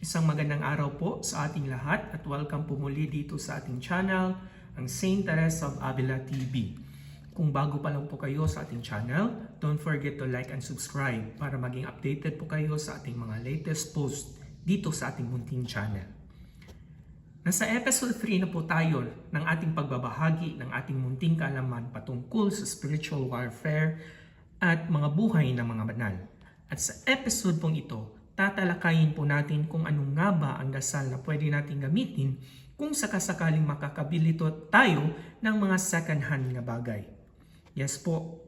Isang magandang araw po sa ating lahat at welcome po muli dito sa ating channel, ang Saint Teresa of Avila TV. Kung bago pa lang po kayo sa ating channel, don't forget to like and subscribe para maging updated po kayo sa ating mga latest post dito sa ating munting channel. Nasa episode 3 na po tayo ng ating pagbabahagi ng ating munting kaalaman patungkol sa spiritual warfare at mga buhay ng mga banal. At sa episode pong ito, tatalakayin po natin kung ano nga ba ang dasal na pwede natin gamitin kung sakasakaling makakabilito tayo ng mga second hand na bagay. Yes po,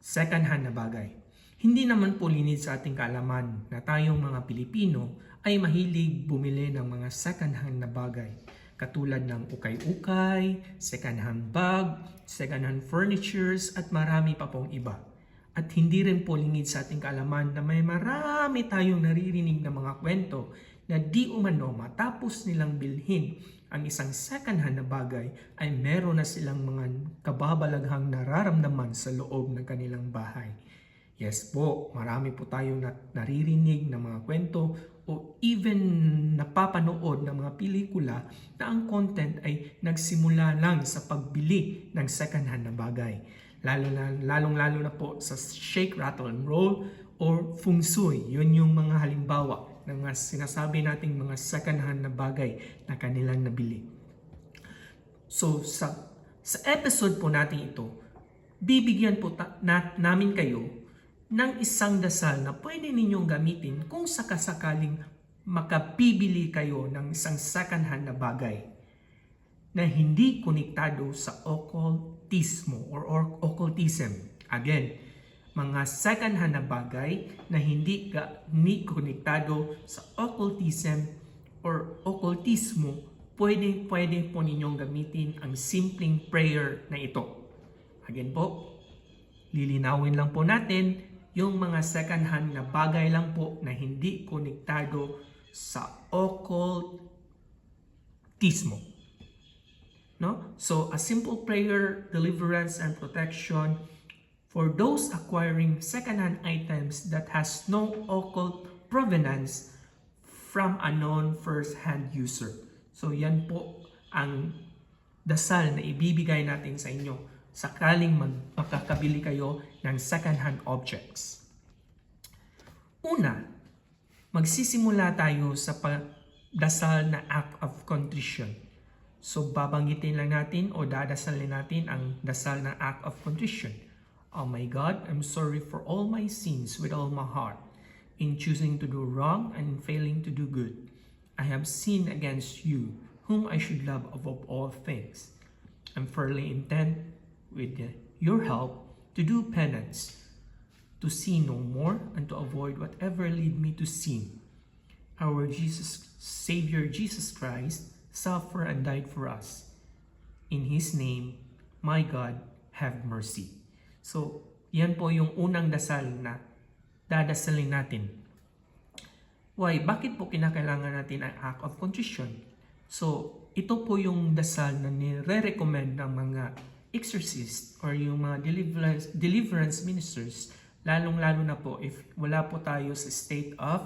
second hand na bagay. Hindi naman po linid sa ating kaalaman na tayong mga Pilipino ay mahilig bumili ng mga second hand na bagay katulad ng ukay-ukay, second hand bag, second hand furnitures at marami pa pong iba. At hindi rin po lingid sa ating kaalaman na may marami tayong naririnig na mga kwento na di umano matapos nilang bilhin ang isang second hand na bagay ay meron na silang mga kababalaghang nararamdaman sa loob ng kanilang bahay. Yes po, marami po tayong na- naririnig na mga kwento o even napapanood ng mga pelikula na ang content ay nagsimula lang sa pagbili ng second hand na bagay. Lalo na, lalong lalo na po sa shake, rattle, and roll or feng shui. Yun yung mga halimbawa ng mga sinasabi nating mga second hand na bagay na kanilang nabili. So sa sa episode po natin ito, bibigyan po ta- na, namin kayo ng isang dasal na pwede ninyong gamitin kung sakasakaling makapibili kayo ng isang second hand na bagay na hindi konektado sa occultismo or, or occultism. Again, mga second hand na bagay na hindi ka ni konektado sa occultism or occultismo, pwede, pwede po ninyong gamitin ang simpleng prayer na ito. Again po, lilinawin lang po natin yung mga second hand na bagay lang po na hindi konektado sa occultismo. No? So, a simple prayer, deliverance, and protection for those acquiring second-hand items that has no occult provenance from a known first-hand user. So, yan po ang dasal na ibibigay natin sa inyo sakaling mag- makakabili kayo ng second-hand objects. Una, magsisimula tayo sa dasal na act of contrition. So babanggitin lang natin o dadasalin natin ang dasal ng act of contrition. Oh my God, I'm sorry for all my sins with all my heart in choosing to do wrong and failing to do good. I have sinned against you, whom I should love above all things. I'm firmly intent with your help to do penance, to sin no more, and to avoid whatever lead me to sin. Our Jesus, Savior Jesus Christ, suffered and died for us. In His name, my God, have mercy. So, yan po yung unang dasal na dadasalin natin. Why? Bakit po kinakailangan natin ang act of contrition? So, ito po yung dasal na nire-recommend ng mga exorcist or yung mga deliverance, deliverance ministers, lalong-lalo na po if wala po tayo sa state of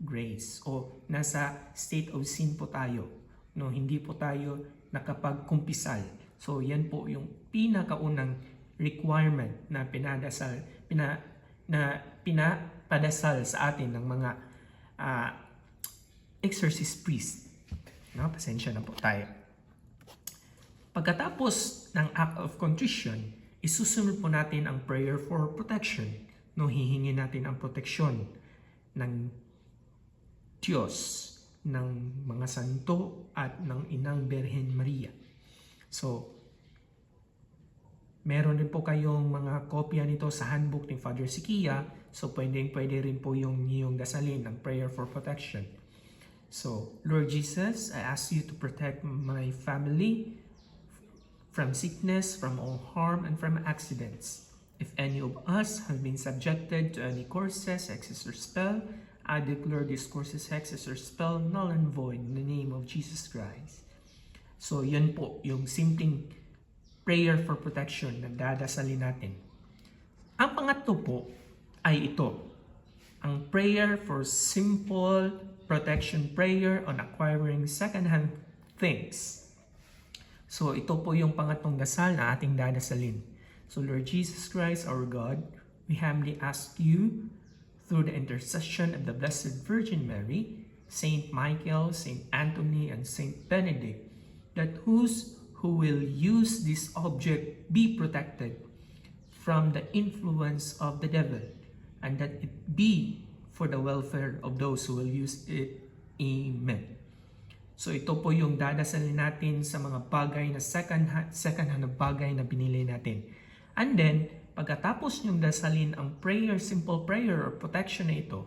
grace o nasa state of sin po tayo. No, hindi po tayo nakapagkumpisal. So, yan po yung pinakaunang requirement na pinadasal, pina, na pinapadasal sa atin ng mga ah, exorcist priest. No, pasensya na po tayo. Pagkatapos ng act of contrition, isusunod po natin ang prayer for protection. No, hihingi natin ang proteksyon ng Diyos, ng mga santo at ng Inang Berhen Maria. So, meron din po kayong mga kopya nito sa handbook ni Father Sikia. So, pwedeng pwede rin po yung iyong dasalin ng prayer for protection. So, Lord Jesus, I ask you to protect my family from sickness, from all harm, and from accidents. If any of us have been subjected to any courses, hexes, or spell, I declare these courses, hexes, or spell null and void in the name of Jesus Christ. So, yan po yung simpleng prayer for protection na dadasalin natin. Ang pangatlo po ay ito. ang prayer for simple protection prayer on acquiring second-hand things. So ito po yung pangatlong dasal na ating dadasalin. So Lord Jesus Christ, our God, we humbly ask you through the intercession of the Blessed Virgin Mary, Saint Michael, Saint Anthony, and Saint Benedict, that whose who will use this object be protected from the influence of the devil, and that it be for the welfare of those who will use it. Amen. So ito po yung dadasalin natin sa mga bagay na second second hand na bagay na binili natin. And then, pagkatapos nyong dasalin ang prayer, simple prayer or protection na ito,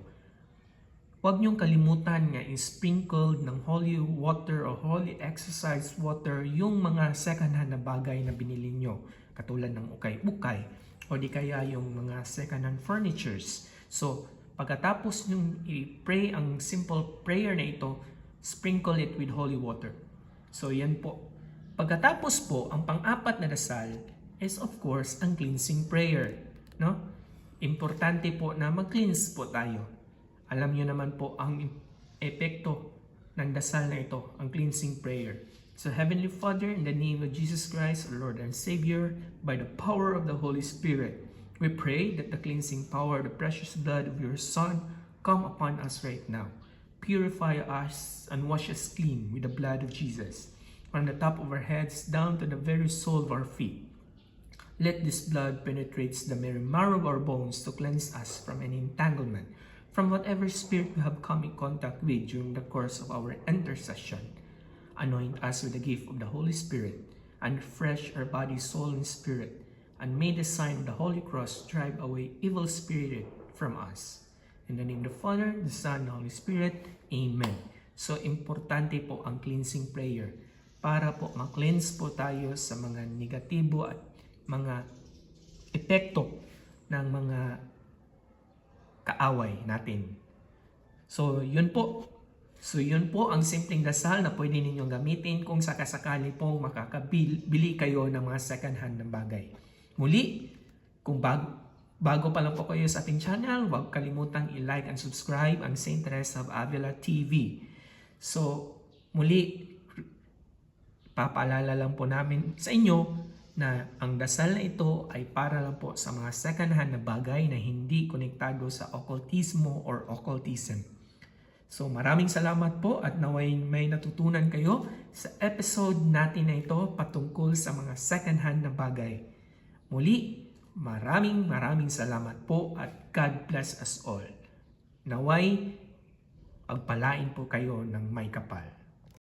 huwag nyong kalimutan nga i-sprinkle ng holy water o holy exercise water yung mga second hand na bagay na binili nyo. Katulad ng ukay-ukay o di kaya yung mga second hand furnitures. So, pagkatapos nyong i-pray ang simple prayer na ito, sprinkle it with holy water. So, yan po. Pagkatapos po, ang pang-apat na dasal is of course ang cleansing prayer. No? Importante po na mag-cleanse po tayo. Alam niyo naman po ang epekto ng dasal na ito, ang cleansing prayer. So Heavenly Father, in the name of Jesus Christ, our Lord and Savior, by the power of the Holy Spirit, we pray that the cleansing power of the precious blood of your Son come upon us right now. Purify us and wash us clean with the blood of Jesus, from the top of our heads down to the very sole of our feet. Let this blood penetrate the very marrow of our bones to cleanse us from any entanglement, from whatever spirit we have come in contact with during the course of our intercession. Anoint us with the gift of the Holy Spirit, and refresh our body, soul, and spirit, and may the sign of the Holy Cross drive away evil spirit from us. In the name of the Father, the Son, and the Holy Spirit, Amen. So, importante po ang cleansing prayer para po ma-cleanse po tayo sa mga negatibo at mga epekto ng mga kaaway natin. So, yun po. So, yun po ang simpleng dasal na pwede ninyong gamitin kung sakasakali pong makakabili kayo ng mga second hand na bagay. Muli, kung bago, bago pa lang po kayo sa ating channel, huwag kalimutang i-like and subscribe ang St. Teresa of Avila TV. So, muli, papaalala lang po namin sa inyo na ang dasal na ito ay para lang po sa mga second hand na bagay na hindi konektado sa occultismo or occultism. So maraming salamat po at naway may natutunan kayo sa episode natin na ito patungkol sa mga second hand na bagay. Muli, maraming maraming salamat po at God bless us all. Naway, pagpalain po kayo ng may kapal.